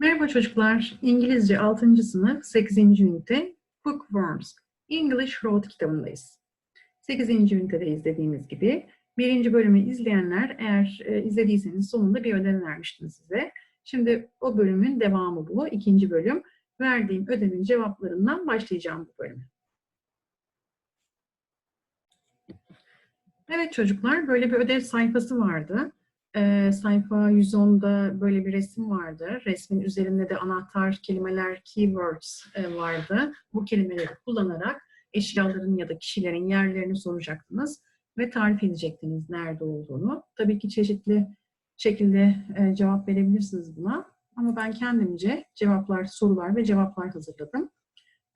Merhaba çocuklar. İngilizce 6. sınıf 8. ünite Bookworms English Road kitabındayız. 8. ünitedeyiz dediğimiz gibi. Birinci bölümü izleyenler eğer e, izlediyseniz sonunda bir ödev vermiştim size. Şimdi o bölümün devamı bu. ikinci bölüm. Verdiğim ödevin cevaplarından başlayacağım bu bölüme. Evet çocuklar böyle bir ödev sayfası vardı. Ee, sayfa 110'da böyle bir resim vardı. Resmin üzerinde de anahtar kelimeler, keywords e, vardı. Bu kelimeleri kullanarak eşyaların ya da kişilerin yerlerini soracaktınız ve tarif edecektiniz nerede olduğunu. Tabii ki çeşitli şekilde e, cevap verebilirsiniz buna. Ama ben kendimce cevaplar, sorular ve cevaplar hazırladım.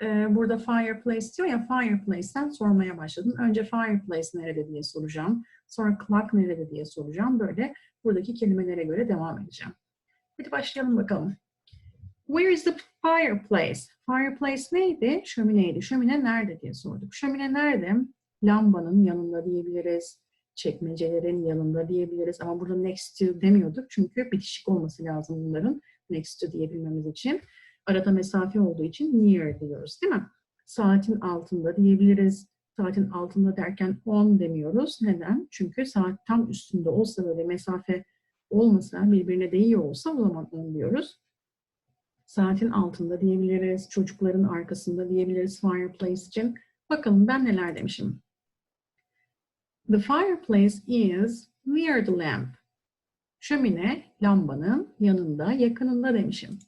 Ee, burada fireplace diyor ya, fireplace'ten sormaya başladım. Önce fireplace nerede diye soracağım. Sonra clock nerede diye soracağım. Böyle buradaki kelimelere göre devam edeceğim. Hadi başlayalım bakalım. Where is the fireplace? Fireplace neydi? Şömineydi. Şömine nerede diye sorduk. Şömine nerede? Lambanın yanında diyebiliriz. Çekmecelerin yanında diyebiliriz. Ama burada next to demiyorduk. Çünkü bitişik olması lazım bunların next to diyebilmemiz için. Arada mesafe olduğu için near diyoruz değil mi? Saatin altında diyebiliriz. Saatin altında derken on demiyoruz. Neden? Çünkü saat tam üstünde olsa böyle mesafe olmasa, birbirine değiyor olsa o zaman on diyoruz. Saatin altında diyebiliriz. Çocukların arkasında diyebiliriz fireplace için. Bakalım ben neler demişim. The fireplace is near the lamp. Şömine lambanın yanında, yakınında demişim.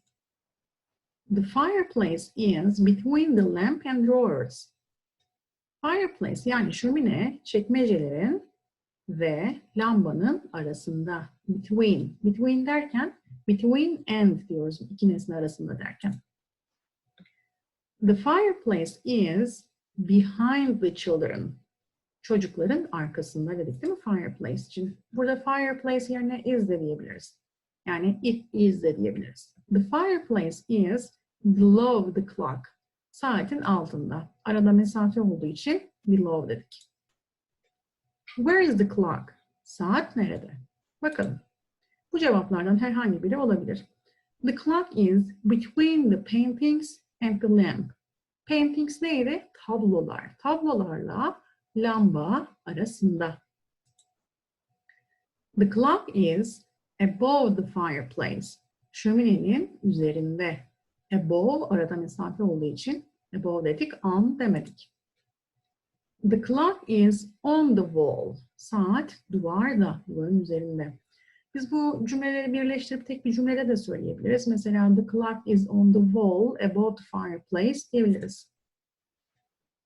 The fireplace is between the lamp and drawers. Fireplace yani şömine çekmecelerin ve lambanın arasında. Between. Between derken between and diyoruz iki nesne arasında derken. The fireplace is behind the children. Çocukların arkasında dedik değil mi fireplace için? Burada fireplace yerine is de diyebiliriz. Yani it is de diyebiliriz. The fireplace is below the clock. Saatin altında. Arada mesafe olduğu için below dedik. Where is the clock? Saat nerede? Bakalım. Bu cevaplardan herhangi biri olabilir. The clock is between the paintings and the lamp. Paintings neydi? Tablolar. Tablolarla lamba arasında. The clock is above the fireplace. Şöminenin üzerinde. Above arada mesafe olduğu için above dedik, on demedik. The clock is on the wall. Saat duvarda, duvarın üzerinde. Biz bu cümleleri birleştirip tek bir cümlede de söyleyebiliriz. Mesela the clock is on the wall above the fireplace diyebiliriz.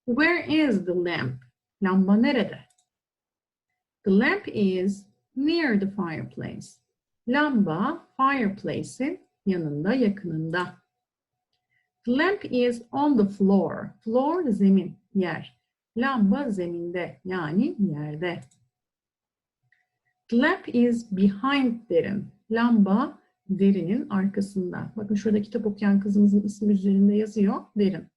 Where is the lamp? Lamba nerede? The lamp is near the fireplace. Lamba fireplace'in yanında, yakınında. Lamp is on the floor. Floor zemin, yer. Lamba zeminde yani yerde. Lamp is behind derin. Lamba derinin arkasında. Bakın şurada kitap okuyan kızımızın ismi üzerinde yazıyor. Derin.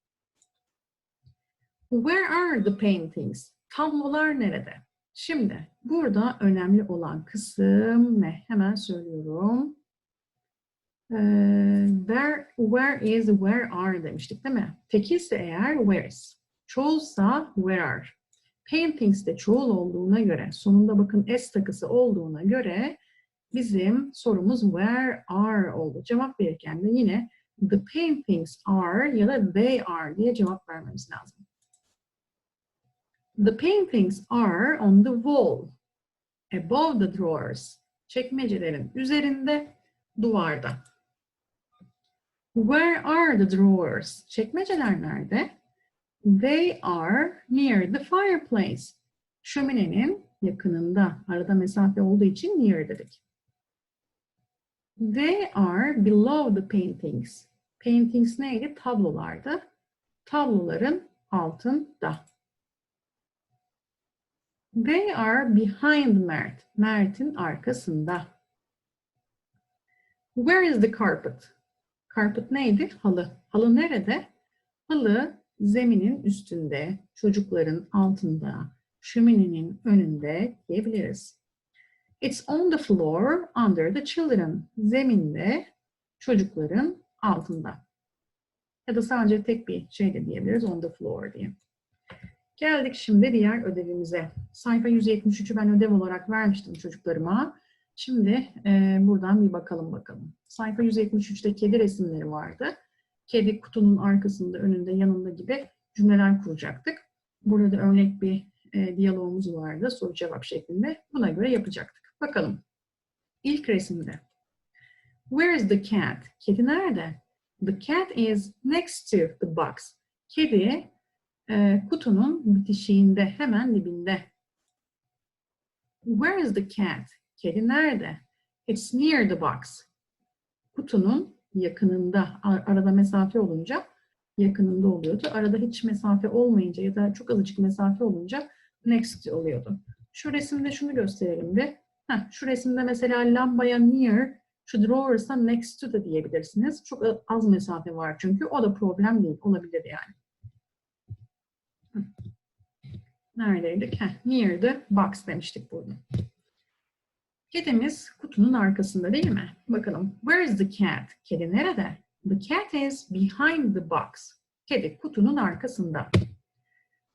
Where are the paintings? Tablolar nerede? Şimdi burada önemli olan kısım ne? Hemen söylüyorum. Ee, where, where is, where are demiştik değil mi? Tekilse eğer where's. Çoğulsa where are. Paintings de çoğul olduğuna göre, sonunda bakın s takısı olduğuna göre bizim sorumuz where are oldu. Cevap verirken de yine the paintings are ya da they are diye cevap vermemiz lazım. The paintings are on the wall, above the drawers. Çekmecelerin üzerinde, duvarda. Where are the drawers? Çekmeceler nerede? They are near the fireplace. Şöminenin yakınında. Arada mesafe olduğu için near dedik. They are below the paintings. Paintings neydi? Tablolardı. Tabloların altında. They are behind Mert. Mert'in arkasında. Where is the carpet? Carpet neydi? Halı. Halı nerede? Halı zeminin üstünde, çocukların altında, şöminenin önünde diyebiliriz. It's on the floor under the children. Zeminde çocukların altında. Ya da sadece tek bir şey de diyebiliriz on the floor diye. Geldik şimdi diğer ödevimize. Sayfa 173'ü ben ödev olarak vermiştim çocuklarıma. Şimdi e, buradan bir bakalım bakalım. Sayfa 173'te kedi resimleri vardı. Kedi kutunun arkasında, önünde, yanında gibi cümleler kuracaktık. Burada da örnek bir e, diyalogumuz vardı soru cevap şeklinde. Buna göre yapacaktık. Bakalım. İlk resimde. Where is the cat? Kedi nerede? The cat is next to the box. Kedi e, kutunun bitişiğinde, hemen dibinde. Where is the cat? Kedi nerede? It's near the box. Kutunun yakınında. Ar- Arada mesafe olunca yakınında oluyordu. Arada hiç mesafe olmayınca ya da çok azıcık mesafe olunca next oluyordu. Şu resimde şunu gösterelim bir. Heh, şu resimde mesela lambaya near, şu drawers'a next to da diyebilirsiniz. Çok az mesafe var çünkü. O da problem değil. Olabilir yani. Neredeydik? Heh, near the box demiştik burada. Kedimiz kutunun arkasında değil mi? Bakalım. Where is the cat? Kedi nerede? The cat is behind the box. Kedi kutunun arkasında.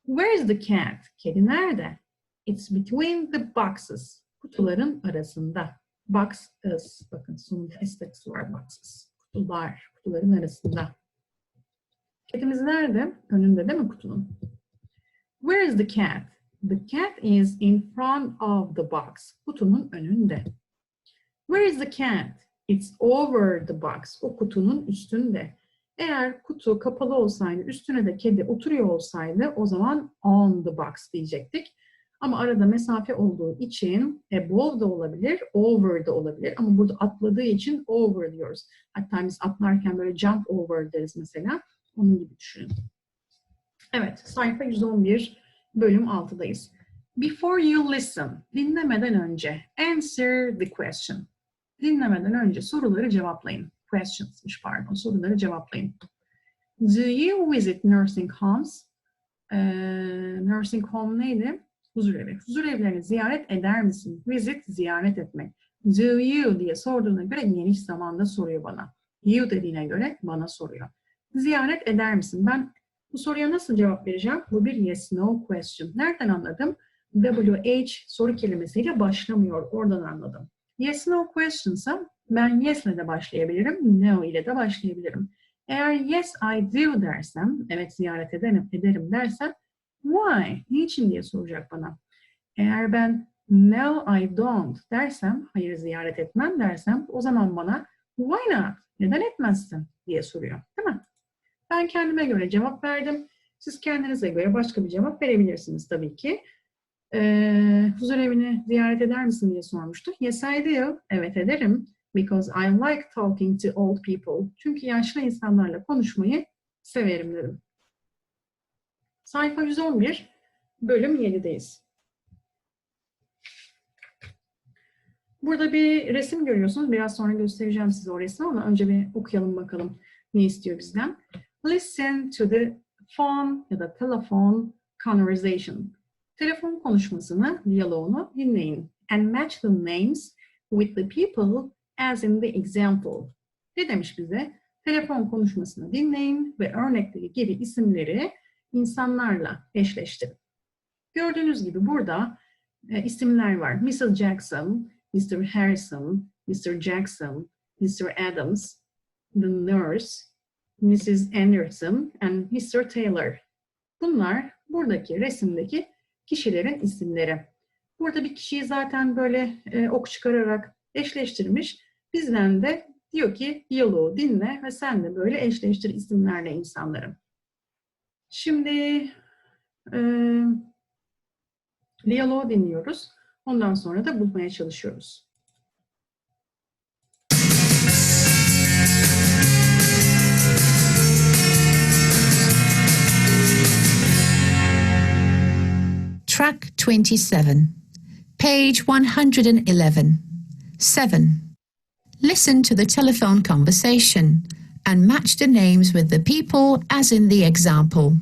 Where is the cat? Kedi nerede? It's between the boxes. Kutuların arasında. Boxes. Bakın sonunda S var boxes. Kutular. Kutuların arasında. Kedimiz nerede? Önünde değil mi kutunun? Where is the cat? The cat is in front of the box. Kutunun önünde. Where is the cat? It's over the box. O kutunun üstünde. Eğer kutu kapalı olsaydı, üstüne de kedi oturuyor olsaydı o zaman on the box diyecektik. Ama arada mesafe olduğu için above da olabilir, over da olabilir. Ama burada atladığı için over diyoruz. Hatta biz atlarken böyle jump over deriz mesela. Onun gibi düşünün. Evet, sayfa 111, bölüm 6'dayız. Before you listen, dinlemeden önce, answer the question. Dinlemeden önce soruları cevaplayın. Questions'mış pardon, soruları cevaplayın. Do you visit nursing homes? Ee, nursing home neydi? Huzur evi. Huzur evlerini ziyaret eder misin? Visit, ziyaret etmek. Do you diye sorduğuna göre geniş zamanda soruyor bana. You dediğine göre bana soruyor. Ziyaret eder misin? Ben bu soruya nasıl cevap vereceğim? Bu bir yes no question. Nereden anladım? WH soru kelimesiyle başlamıyor. Oradan anladım. Yes no question'sa ben yes ile de başlayabilirim, no ile de başlayabilirim. Eğer yes I do dersem, evet ziyaret ederim, ederim dersem why, niçin diye soracak bana. Eğer ben no I don't dersem, hayır ziyaret etmem dersem o zaman bana why not, neden etmezsin diye soruyor. Değil mi? Ben kendime göre cevap verdim. Siz kendinize göre başka bir cevap verebilirsiniz tabii ki. Ee, huzur evini ziyaret eder misin diye sormuştu. Yes I do. Evet ederim. Because I like talking to old people. Çünkü yaşlı insanlarla konuşmayı severim dedim. Sayfa 111, bölüm 7'deyiz. Burada bir resim görüyorsunuz. Biraz sonra göstereceğim size o resmi ama önce bir okuyalım bakalım ne istiyor bizden. Listen to the phone ya da telephone conversation. Telefon konuşmasını, diyaloğunu dinleyin. And match the names with the people as in the example. Ne demiş bize? Telefon konuşmasını dinleyin ve örnekteki gibi isimleri insanlarla eşleştirin. Gördüğünüz gibi burada e, isimler var. Mrs. Jackson, Mr. Harrison, Mr. Jackson, Mr. Adams, the nurse, Mrs. Anderson and Mr. Taylor. Bunlar buradaki resimdeki kişilerin isimleri. Burada bir kişiyi zaten böyle e, ok çıkararak eşleştirmiş. Bizden de diyor ki diyaloğu dinle ve sen de böyle eşleştir isimlerle insanları. Şimdi e, diyaloğu dinliyoruz. Ondan sonra da bulmaya çalışıyoruz. Track 27, page 111. 7. Listen to the telephone conversation and match the names with the people as in the example.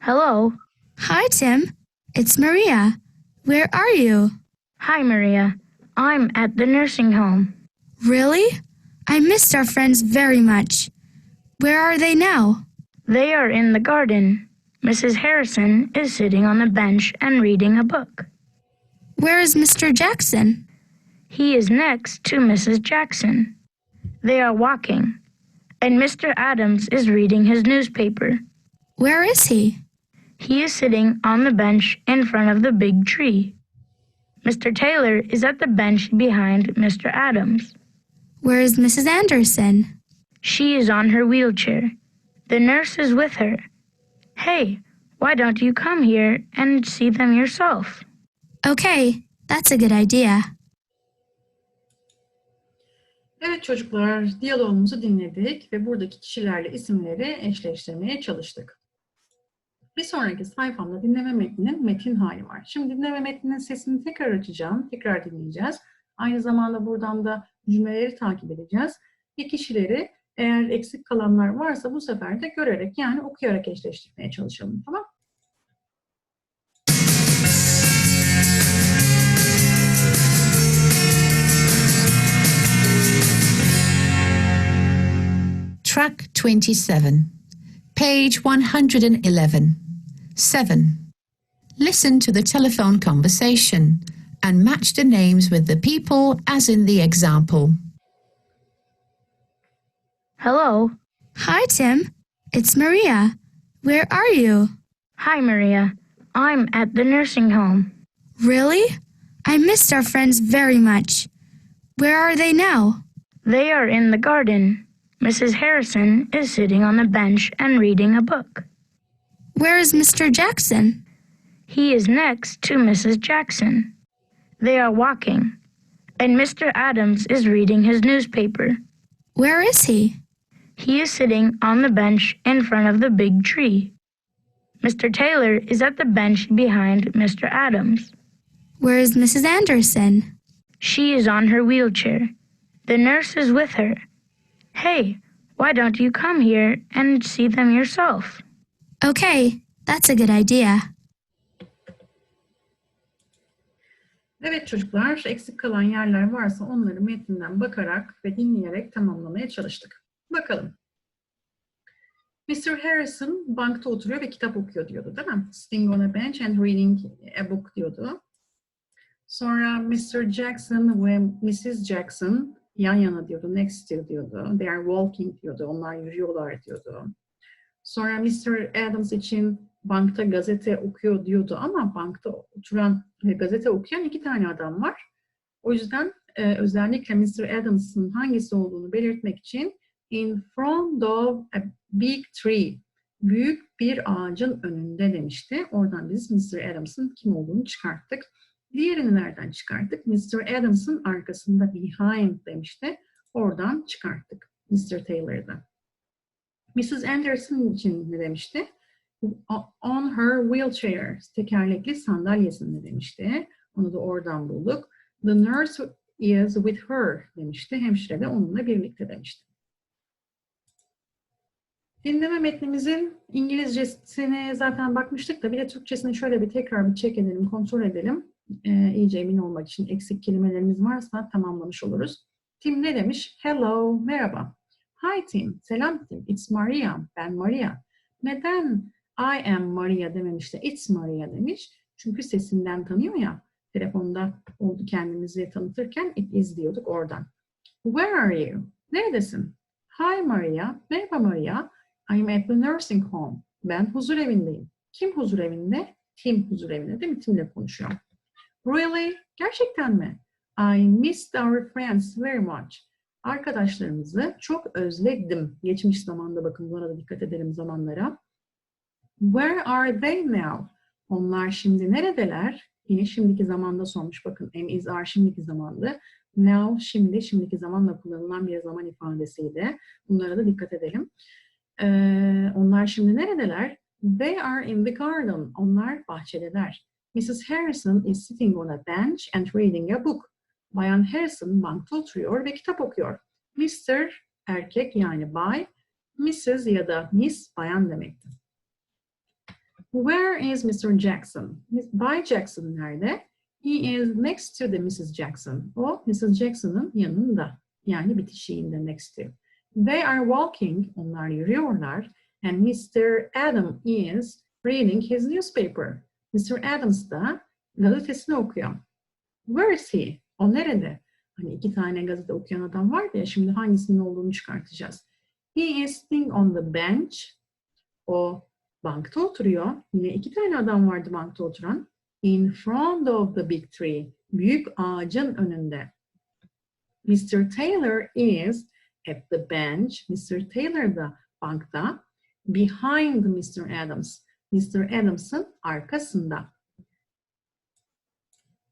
Hello. Hi, Tim. It's Maria. Where are you? Hi, Maria. I'm at the nursing home. Really? I missed our friends very much. Where are they now? They are in the garden. Mrs. Harrison is sitting on the bench and reading a book. Where is Mr. Jackson? He is next to Mrs. Jackson. They are walking, and Mr. Adams is reading his newspaper. Where is he? He is sitting on the bench in front of the big tree. Mr. Taylor is at the bench behind Mr. Adams. Where is Mrs. Anderson? She is on her wheelchair. The nurse is with her. Hey, why don't you come here and see them yourself? Okay, that's a good idea. Evet çocuklar, diyalogumuzu dinledik ve buradaki kişilerle isimleri eşleştirmeye çalıştık. Bir sonraki sayfamda dinleme metninin metin hali var. Şimdi dinleme metninin sesini tekrar açacağım, tekrar dinleyeceğiz. Aynı zamanda buradan da cümleleri takip edeceğiz. Ve kişileri eğer eksik kalanlar varsa bu sefer de görerek yani okuyarak eşleştirmeye çalışalım. Tamam? Track 27, page 111. 7. Listen to the telephone conversation and match the names with the people as in the example. Hello. Hi, Tim. It's Maria. Where are you? Hi, Maria. I'm at the nursing home. Really? I missed our friends very much. Where are they now? They are in the garden. Mrs. Harrison is sitting on the bench and reading a book. Where is Mr. Jackson? He is next to Mrs. Jackson. They are walking, and Mr. Adams is reading his newspaper. Where is he? He is sitting on the bench in front of the big tree. Mr. Taylor is at the bench behind Mr. Adams. Where is Mrs. Anderson? She is on her wheelchair. The nurse is with her. Hey, why don't you come here and see them yourself? Okay, that's a good idea. Evet çocuklar, eksik kalan yerler varsa onları metninden bakarak ve dinleyerek tamamlamaya çalıştık. Bakalım. Mr. Harrison bankta oturuyor ve kitap okuyor diyordu değil mi? Sitting on a bench and reading a book diyordu. Sonra Mr. Jackson ve Mrs. Jackson yan yana diyordu, next to diyordu. They are walking diyordu, onlar yürüyorlar diyordu. Sonra Mr. Adams için bankta gazete okuyor diyordu ama bankta oturan ve gazete okuyan iki tane adam var. O yüzden e, özellikle Mr. Adams'ın hangisi olduğunu belirtmek için in front of a big tree, büyük bir ağacın önünde demişti. Oradan biz Mr. Adams'ın kim olduğunu çıkarttık. Diğerini nereden çıkarttık? Mr. Adams'ın arkasında behind demişti. Oradan çıkarttık Mr. Taylor'da. Mrs. Anderson için ne demişti? On her wheelchair, tekerlekli sandalyesinde demişti. Onu da oradan bulduk. The nurse is with her demişti. Hemşire de onunla birlikte demişti. Dinleme metnimizin İngilizcesine zaten bakmıştık da bir de Türkçesini şöyle bir tekrar bir check edelim, kontrol edelim. Ee, iyice emin olmak için eksik kelimelerimiz varsa tamamlamış oluruz. Tim ne demiş? Hello, merhaba. Hi Tim, selam Tim. It's Maria, ben Maria. Neden I am Maria dememiş de It's Maria demiş? Çünkü sesinden tanıyor ya. Telefonda oldu kendimizi tanıtırken it is diyorduk oradan. Where are you? Neredesin? Hi Maria, merhaba Maria. I'm at the nursing home. Ben huzur evindeyim. Kim huzur evinde? Tim huzur evinde değil mi? Tim'le konuşuyor. Really? Gerçekten mi? I missed our friends very much. Arkadaşlarımızı çok özledim. Geçmiş zamanda bakın bu arada dikkat edelim zamanlara. Where are they now? Onlar şimdi neredeler? Yine şimdiki zamanda sormuş. Bakın am is are şimdiki zamandı. Now şimdi şimdiki zamanla kullanılan bir zaman ifadesiydi. Bunlara da dikkat edelim. Ee, onlar şimdi neredeler? They are in the garden. Onlar bahçedeler. Mrs. Harrison is sitting on a bench and reading a book. Bayan Harrison bankta oturuyor ve kitap okuyor. Mr. erkek yani bay, Mrs. ya da Miss bayan demekti. Where is Mr. Jackson? Bay Jackson nerede? He is next to the Mrs. Jackson. O Mrs. Jackson'ın yanında. yani bitişiğinde next to. They are walking, onlar yürüyorlar. And Mr. Adam is reading his newspaper. Mr. Adams da gazetesini okuyor. Where is he? O nerede? Hani iki tane gazete okuyan adam vardı ya, şimdi hangisinin olduğunu çıkartacağız. He is sitting on the bench. O bankta oturuyor. Yine iki tane adam vardı bankta oturan. In front of the big tree. Büyük ağacın önünde. Mr. Taylor is at the bench. Mr. Taylor da bankta. Behind Mr. Adams. Mr. Adams'ın arkasında.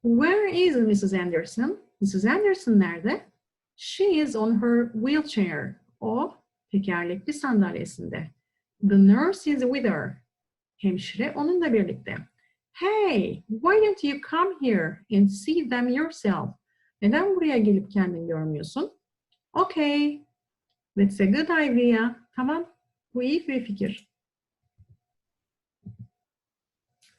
Where is Mrs. Anderson? Mrs. Anderson nerede? She is on her wheelchair. O tekerlekli sandalyesinde. The nurse is with her. Hemşire onunla birlikte. Hey, why don't you come here and see them yourself? Neden buraya gelip kendin görmüyorsun? Okay, that's a good idea. Tamam, bu iyi bir fikir.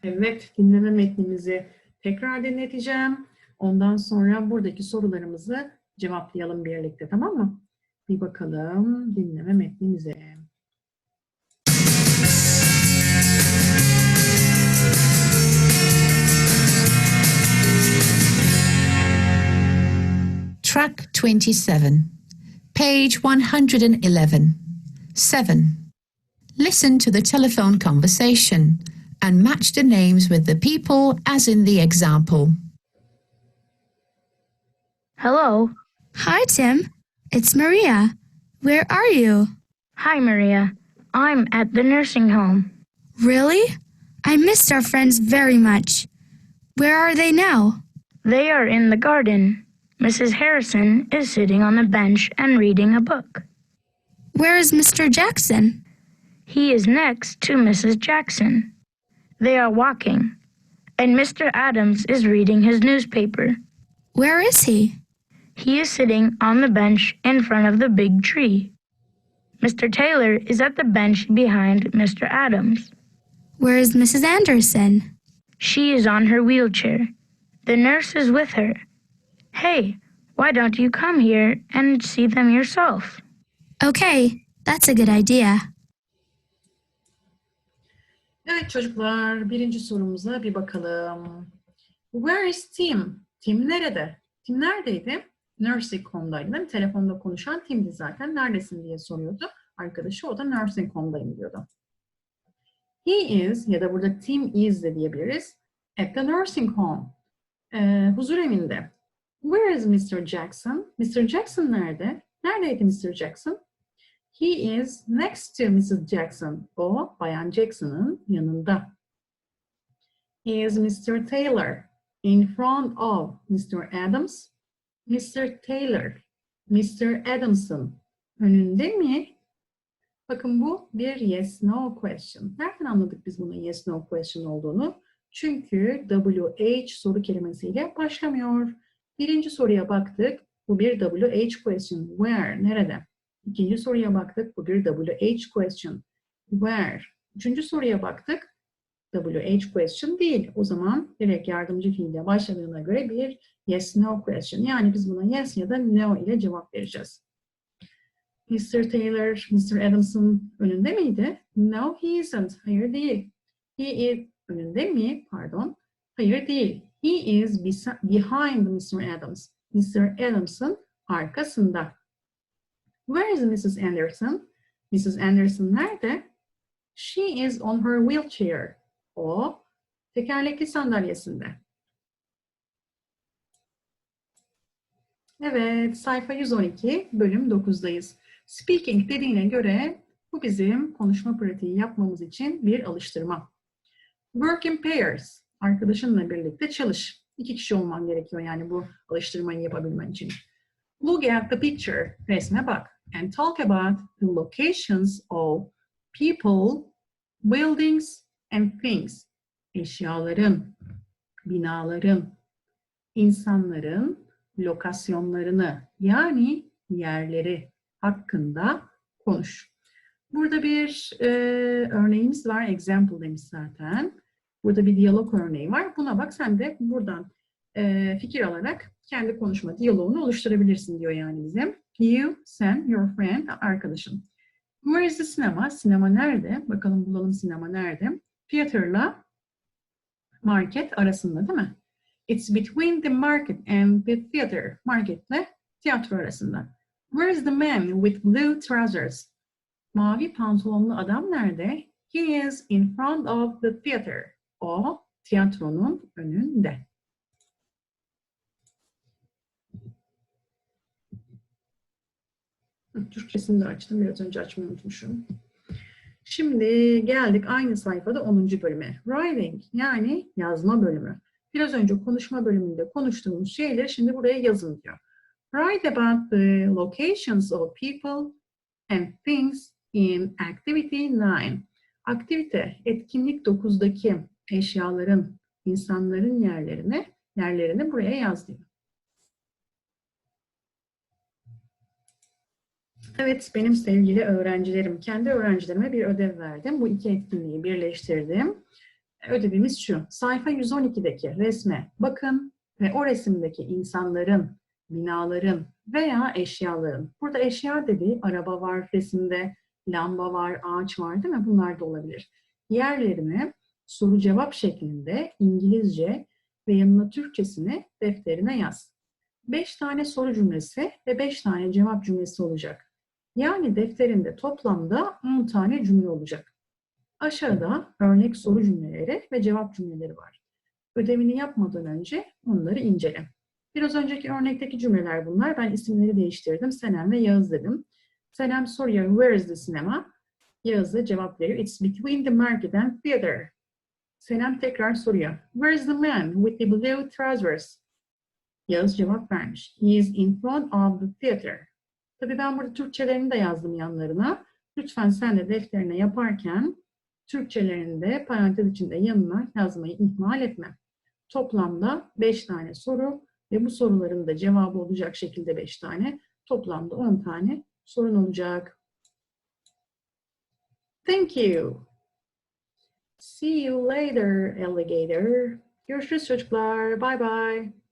Evet, dinleme metnimizi tekrar dinleteceğim. Ondan sonra buradaki sorularımızı cevaplayalım birlikte, tamam mı? Bir bakalım dinleme metnimize. Track 27, page 111. 7. Listen to the telephone conversation and match the names with the people as in the example. Hello. Hi, Tim. It's Maria. Where are you? Hi, Maria. I'm at the nursing home. Really? I missed our friends very much. Where are they now? They are in the garden. Mrs. Harrison is sitting on the bench and reading a book. Where is Mr. Jackson? He is next to Mrs. Jackson. They are walking, and Mr. Adams is reading his newspaper. Where is he? He is sitting on the bench in front of the big tree. Mr. Taylor is at the bench behind Mr. Adams. Where is Mrs. Anderson? She is on her wheelchair. The nurse is with her. Hey, why don't you come here and see them yourself? Okay, that's a good idea. Evet çocuklar, birinci sorumuza bir bakalım. Where is Tim? Tim nerede? Tim neredeydi? Nursing home'daydı değil mi? Telefonda konuşan Tim'di zaten. Neredesin diye soruyordu. Arkadaşı o da nursing home'dayım diyordu. He is ya da burada Tim is de diyebiliriz. At the nursing home. Ee, huzur evinde. Where is Mr. Jackson? Mr. Jackson nerede? Neredeydi Mr. Jackson? He is next to Mrs. Jackson. O, Bayan Jackson'ın yanında. İs Mr. Taylor. In front of Mr. Adams. Mr. Taylor. Mr. Adams'ın önünde mi? Bakın bu bir yes no question. Nereden anladık biz bunun yes no question olduğunu? Çünkü WH soru kelimesiyle başlamıyor. Birinci soruya baktık. Bu bir WH question. Where? Nerede? İkinci soruya baktık. Bu bir WH question. Where? Üçüncü soruya baktık. WH question değil. O zaman direkt yardımcı fiille başladığına göre bir yes no question. Yani biz buna yes ya da no ile cevap vereceğiz. Mr. Taylor, Mr. Adams'ın önünde miydi? No, he isn't. Hayır değil. He is önünde mi? Pardon. Hayır değil. He is behind Mr. Adams. Mr. Adams'ın arkasında. Where is Mrs. Anderson? Mrs. Anderson nerede? She is on her wheelchair. O tekerlekli sandalyesinde. Evet, sayfa 112, bölüm 9'dayız. Speaking dediğine göre bu bizim konuşma pratiği yapmamız için bir alıştırma. Work in pairs. Arkadaşınla birlikte çalış. İki kişi olman gerekiyor yani bu alıştırmayı yapabilmen için. Look at the picture. Resme bak. And talk about the locations of people, buildings and things. Eşyaların, binaların, insanların lokasyonlarını yani yerleri hakkında konuş. Burada bir e, örneğimiz var. Example demiş zaten. Burada bir diyalog örneği var. Buna bak sen de buradan e, fikir alarak kendi konuşma diyaloğunu oluşturabilirsin diyor yani bize. You, sen, your friend, arkadaşın. Where is the cinema? Sinema nerede? Bakalım bulalım sinema nerede? Theater'la market arasında değil mi? It's between the market and the theater. Marketle tiyatro arasında. Where is the man with blue trousers? Mavi pantolonlu adam nerede? He is in front of the theater. O tiyatronun önünde. Türkçesini de açtım. Biraz önce açmayı unutmuşum. Şimdi geldik aynı sayfada 10. bölüme. Writing yani yazma bölümü. Biraz önce konuşma bölümünde konuştuğumuz şeyleri şimdi buraya yazın diyor. Write about the locations of people and things in activity 9. Aktivite, etkinlik 9'daki eşyaların, insanların yerlerini, yerlerini buraya yaz diyor. Evet, benim sevgili öğrencilerim, kendi öğrencilerime bir ödev verdim. Bu iki etkinliği birleştirdim. Ödevimiz şu, sayfa 112'deki resme bakın ve o resimdeki insanların, binaların veya eşyaların, burada eşya dediği araba var resimde, lamba var, ağaç var değil mi? Bunlar da olabilir. Yerlerini soru cevap şeklinde İngilizce ve yanına Türkçesini defterine yaz. 5 tane soru cümlesi ve 5 tane cevap cümlesi olacak. Yani defterinde toplamda 10 tane cümle olacak. Aşağıda örnek soru cümleleri ve cevap cümleleri var. Ödevini yapmadan önce onları incele. Biraz önceki örnekteki cümleler bunlar. Ben isimleri değiştirdim. Senem ve Yağız dedim. Senem soruyor, where is the cinema? Yağız da cevap veriyor, it's between the market and theater. Senem tekrar soruyor, where is the man with the blue trousers? Yağız cevap vermiş, he is in front of the theater. Tabii ben burada Türkçelerini de yazdım yanlarına. Lütfen sen de defterine yaparken Türkçelerini de parantez içinde yanına yazmayı ihmal etme. Toplamda 5 tane soru ve bu soruların da cevabı olacak şekilde 5 tane. Toplamda 10 tane sorun olacak. Thank you. See you later, alligator. Görüşürüz çocuklar. Bye bye.